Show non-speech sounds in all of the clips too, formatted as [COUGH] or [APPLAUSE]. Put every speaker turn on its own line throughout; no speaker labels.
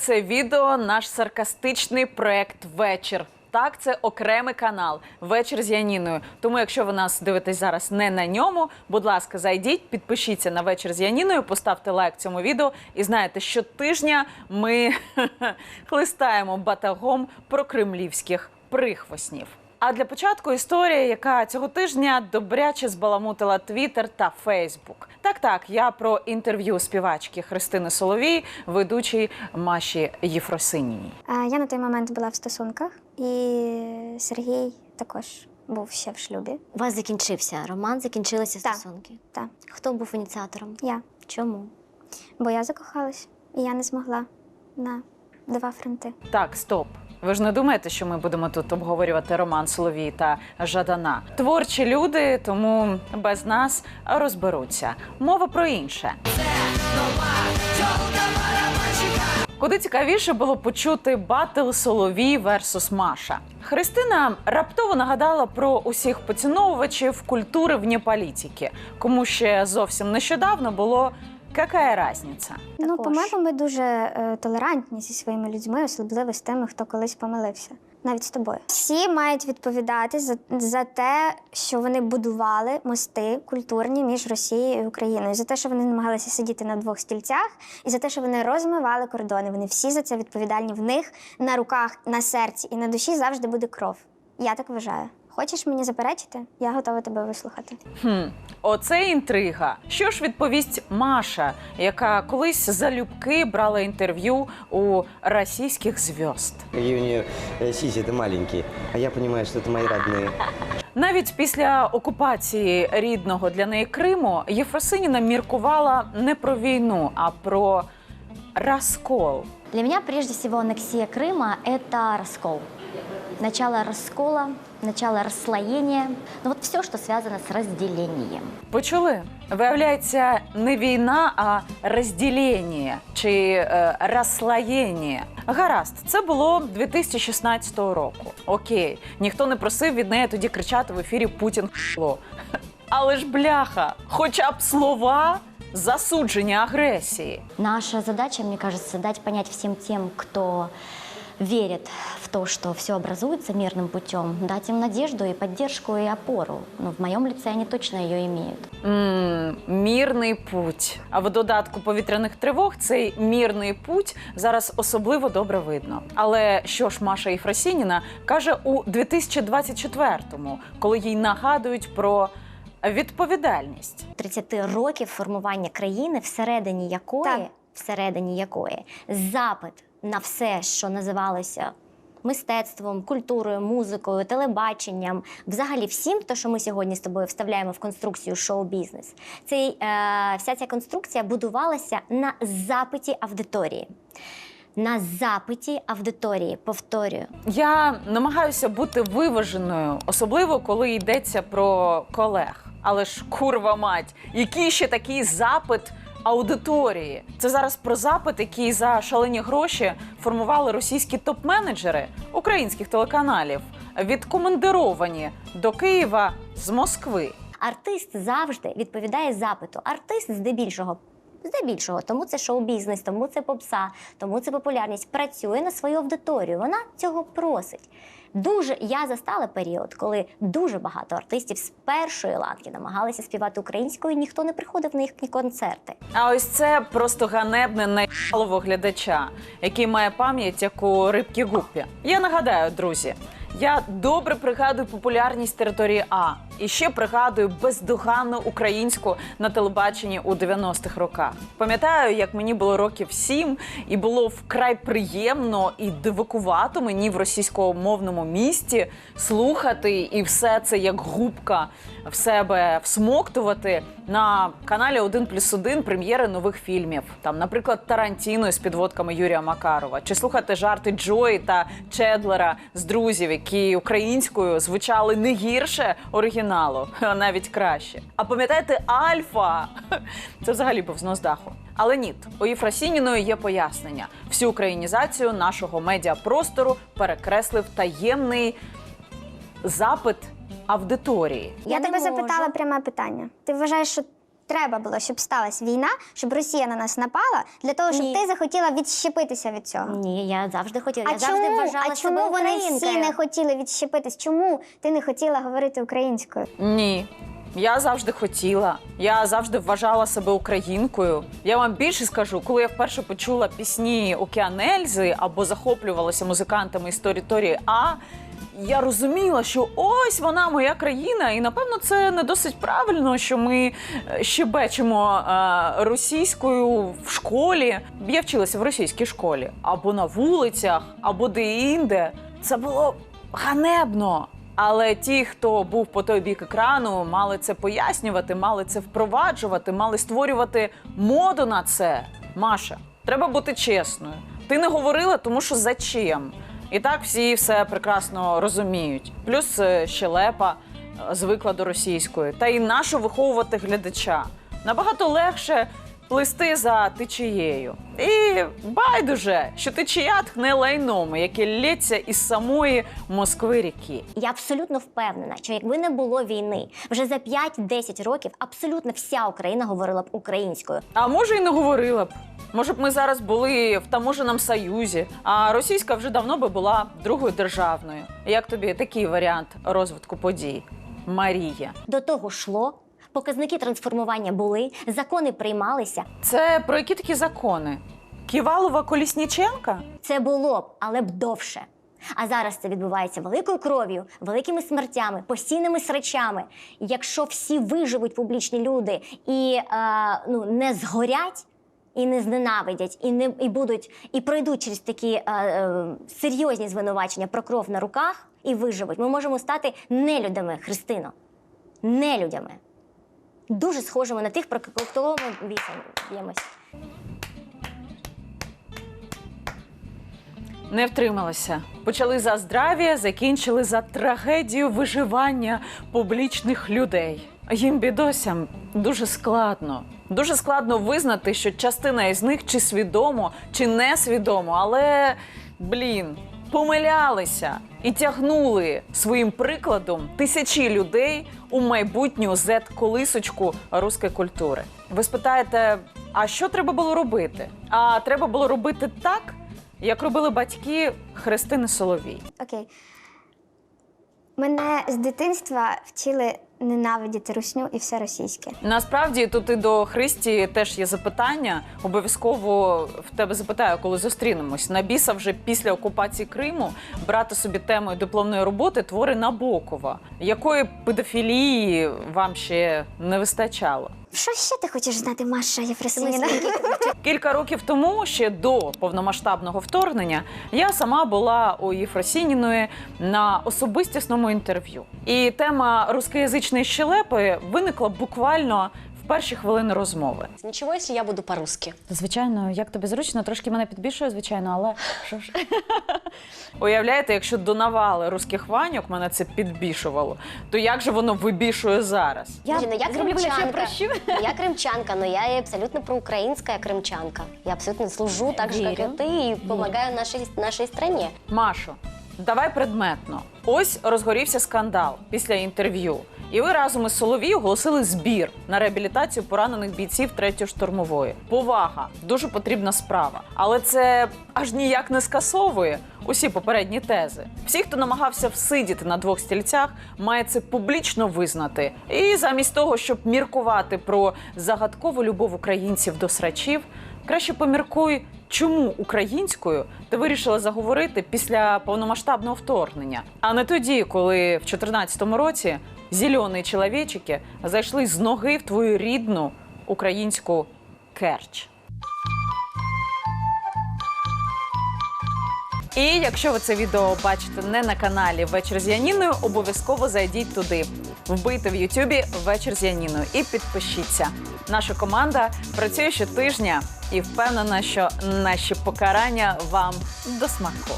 Це відео наш саркастичний проект Вечір. Так, це окремий канал Вечір з Яніною. Тому, якщо ви нас дивитесь зараз не на ньому, будь ласка, зайдіть, підпишіться на вечір з Яніною, поставте лайк цьому відео. І знаєте, щотижня ми [LAUGHS] хлистаємо батагом про кремлівських прихвостнів. А для початку історія, яка цього тижня добряче збаламутила Твіттер та Фейсбук. Так, так, я про інтерв'ю співачки Христини Соловій, ведучій Маші Єфросиніній.
Я на той момент була в стосунках, і Сергій також був ще в шлюбі.
У вас закінчився роман, закінчилися
Так.
стосунки.
Так,
Хто був ініціатором?
я.
Чому?
Бо я закохалась, і я не змогла на два фронти.
Так, стоп. Ви ж не думаєте, що ми будемо тут обговорювати роман Соловій та Жадана? Творчі люди, тому без нас розберуться. Мова про інше. Куди цікавіше було почути батл Соловій versus Маша. Христина раптово нагадала про усіх поціновувачів культури вне політики, кому ще зовсім нещодавно було «Какая разниця?
Ну,
Також.
по-моєму, ми дуже е, толерантні зі своїми людьми, особливо з тими, хто колись помилився. Навіть з тобою. Всі мають відповідати за, за те, що вони будували мости культурні між Росією і Україною, за те, що вони намагалися сидіти на двох стільцях, і за те, що вони розмивали кордони. Вони всі за це відповідальні. В них на руках, на серці і на душі завжди буде кров. Я так вважаю. Хочеш мені заперечити? Я готова тебе вислухати.
Хм, оце інтрига. Що ж відповість Маша, яка колись залюбки брала інтерв'ю у російських зв'язд?
Какие у нее э, сиси, это маленькие. А я понимаю, что это мои родные.
Навіть після окупації рідного для неї Криму Єфросиніна міркувала не про війну, а про розкол.
Для меня прежде всего аннексия Крыма – это раскол. Начало раскола, начало расслоения, ну вот все, что связано с разделением.
Почули? Виявляється, не війна, а розділення чи е, розслоєння. Гаразд, це було 2016 року. Окей, ніхто не просив від неї тоді кричати в ефірі Путін шло. [LAUGHS] Але ж бляха, хоча б слова засудження агресії.
Наша задача, мне кажется, дать понять всем тем, кто верит в то, что все образуется мирным путем, дать им надежду и поддержку и опору. Но в моем лице они точно ее имеют.
М, мірний путь. А в додатку повітряних тривог цей мірний путь зараз особливо добре видно. Але що ж Маша Єфросініна каже у 2024-му, коли їй нагадують про відповідальність?
30 років формування країни, всередині якої,
Так.
Всередині якої запит на все, що називалося мистецтвом, культурою, музикою, телебаченням, взагалі всім, те, що ми сьогодні з тобою вставляємо в конструкцію шоу-бізнес, цей, е, вся ця конструкція будувалася на запиті аудиторії. На запиті аудиторії, повторюю,
Я намагаюся бути виваженою, особливо коли йдеться про колег. Але ж курва мать, який ще такий запит аудиторії? Це зараз про запит, який за шалені гроші формували російські топ-менеджери українських телеканалів, відкомандировані до Києва з Москви.
Артист завжди відповідає запиту. Артист здебільшого. Здебільшого, тому це шоу-бізнес, тому це попса, тому це популярність. Працює на свою аудиторію. Вона цього просить. Дуже я застала період, коли дуже багато артистів з першої ланки намагалися співати українською, і ніхто не приходив на їхні концерти.
А ось це просто ганебне найшалово глядача, який має пам'ять як у рибки гуппі. Я нагадаю, друзі, я добре пригадую популярність території А і ще пригадую бездоганну українську на телебаченні у 90-х роках. Пам'ятаю, як мені було років сім, і було вкрай приємно і дивакувато мені в російськомовному місті слухати і все це як губка в себе всмоктувати на каналі 1 плюс 1 прем'єри нових фільмів. Там, наприклад, Тарантіно з підводками Юрія Макарова, чи слухати жарти Джої та Чедлера з друзів, які українською звучали не гірше оригіналу, [LAUGHS] навіть краще. А пам'ятаєте, Альфа? [LAUGHS] Це взагалі був знос даху. Але ні, у Єфросініної є пояснення. Всю українізацію нашого медіапростору перекреслив таємний запит аудиторії.
Я,
Я
тебе
можу.
запитала пряме питання. Ти вважаєш, що треба було, щоб сталася війна, щоб Росія на нас напала, для того, щоб
Ні.
ти захотіла відщепитися від цього.
Ні, я завжди хотіла.
А
я завжди
чому,
вважала
а
себе
чому вони всі
українкою.
не хотіли відщепитись? Чому ти не хотіла говорити українською?
Ні. Я завжди хотіла. Я завжди вважала себе українкою. Я вам більше скажу, коли я вперше почула пісні Океан Ельзи або захоплювалася музикантами із території А. Я розуміла, що ось вона моя країна, і напевно це не досить правильно, що ми е, щебечемо е, російською в школі. Я вчилася в російській школі, або на вулицях, або де-інде. Це було ганебно. Але ті, хто був по той бік екрану, мали це пояснювати, мали це впроваджувати, мали створювати моду на це. Маша, треба бути чесною. Ти не говорила, тому що зачем? І так всі все прекрасно розуміють. Плюс е, щелепа е, звикла до російської. Та і нащо виховувати глядача? Набагато легше плисти за течією. І байдуже, що течія тхне лайном, яке лється із самої Москви ріки.
Я абсолютно впевнена, що якби не було війни, вже за 5-10 років абсолютно вся Україна говорила б українською.
А може, і не говорила б. Може б ми зараз були в таможеному союзі, а російська вже давно би була другою державною. Як тобі такий варіант розвитку подій? Марія.
До того йшло, показники трансформування були, закони приймалися.
Це про які такі закони? Ківалова Колісніченка?
Це було б, але б довше. А зараз це відбувається великою кров'ю, великими смертями, постійними срачами. Якщо всі виживуть публічні люди і е, ну, не згорять. І не зненавидять, і не і будуть, і пройдуть через такі е, е, серйозні звинувачення про кров на руках і виживуть. Ми можемо стати нелюдами, Христино. Нелюдями. Дуже схожими на тих, про кого ми бісом б'ємось.
Не втрималася. Почали за здрав'я, закінчили за трагедію виживання публічних людей. Їм бідосям дуже складно. Дуже складно визнати, що частина із них чи свідомо, чи несвідомо, але блін, помилялися і тягнули своїм прикладом тисячі людей у майбутню зет-колисочку руської культури. Ви спитаєте, а що треба було робити? А треба було робити так, як робили батьки Христини Соловій.
Окей. Мене з дитинства вчили ненавидіти русню і все російське.
Насправді тут і до Христі теж є запитання. Обов'язково в тебе запитаю, коли зустрінемось. На біса вже після окупації Криму брати собі темою дипломної роботи твори Набокова. Якої педофілії вам ще не вистачало?
Що ще ти хочеш знати, Маша Єфросиніна? [LAUGHS]
Кілька років тому, ще до повномасштабного вторгнення, я сама була у Єфросініної на особистісному інтерв'ю. І тема рускоязичної щелепи виникла буквально перші хвилини розмови.
Ничего, если я буду по-русски?
Звичайно, як тобі зручно, трошки мене підбільшує, звичайно, але що ж. [LAUGHS] Уявляєте, якщо до навали русських ваньок мене це підбішувало, то як же воно вибішує зараз?
Я,
Слушай, ну я
зроблю лише
кримчанка.
прощу.
Я крымчанка, но я и абсолютно проукраинская крымчанка. Я абсолютно служу так же, как
Верю.
и ты, и помогаю нашей, нашей стране.
Машо, давай предметно. Ось розгорівся скандал після інтерв'ю. І ви разом із Соловій оголосили збір на реабілітацію поранених бійців третьої штурмової. Повага, дуже потрібна справа. Але це аж ніяк не скасовує усі попередні тези. Всі, хто намагався всидіти на двох стільцях, має це публічно визнати. І замість того, щоб міркувати про загадкову любов українців до срачів, краще поміркуй, чому українською ти вирішила заговорити після повномасштабного вторгнення, а не тоді, коли в 2014 році зелені чоловічики зайшли з ноги в твою рідну українську керч. І якщо ви це відео бачите не на каналі Вечір з Яніною, обов'язково зайдіть туди, вбийте в Ютубі Вечір з Яніною і підпишіться. Наша команда працює щотижня і впевнена, що наші покарання вам до смаку.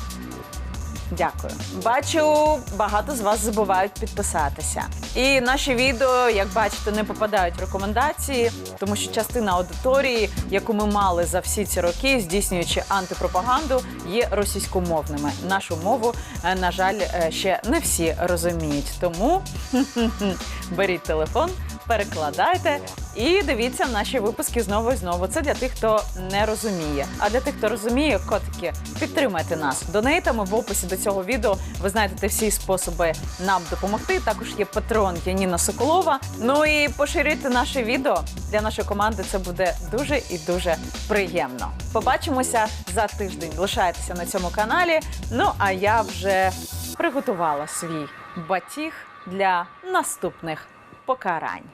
Дякую. Бачу, багато з вас забувають підписатися. І наші відео, як бачите, не попадають в рекомендації, тому що частина аудиторії, яку ми мали за всі ці роки, здійснюючи антипропаганду, є російськомовними. Нашу мову, е, на жаль, е, ще не всі розуміють. Тому [LAUGHS] беріть телефон, перекладайте і дивіться наші випуски знову і знову. Це для тих, хто не розуміє. А для тих, хто розуміє, котики, підтримайте нас донейтами в описі до цього відео. Ви знайдете всі способи нам допомогти. Також є патрон Яніна Соколова. Ну і поширюйте наше відео для нашої команди. Це буде дуже і дуже приємно. Побачимося за тиждень. Лишайтеся на цьому каналі. Ну а я вже приготувала свій батіг для наступних покарань.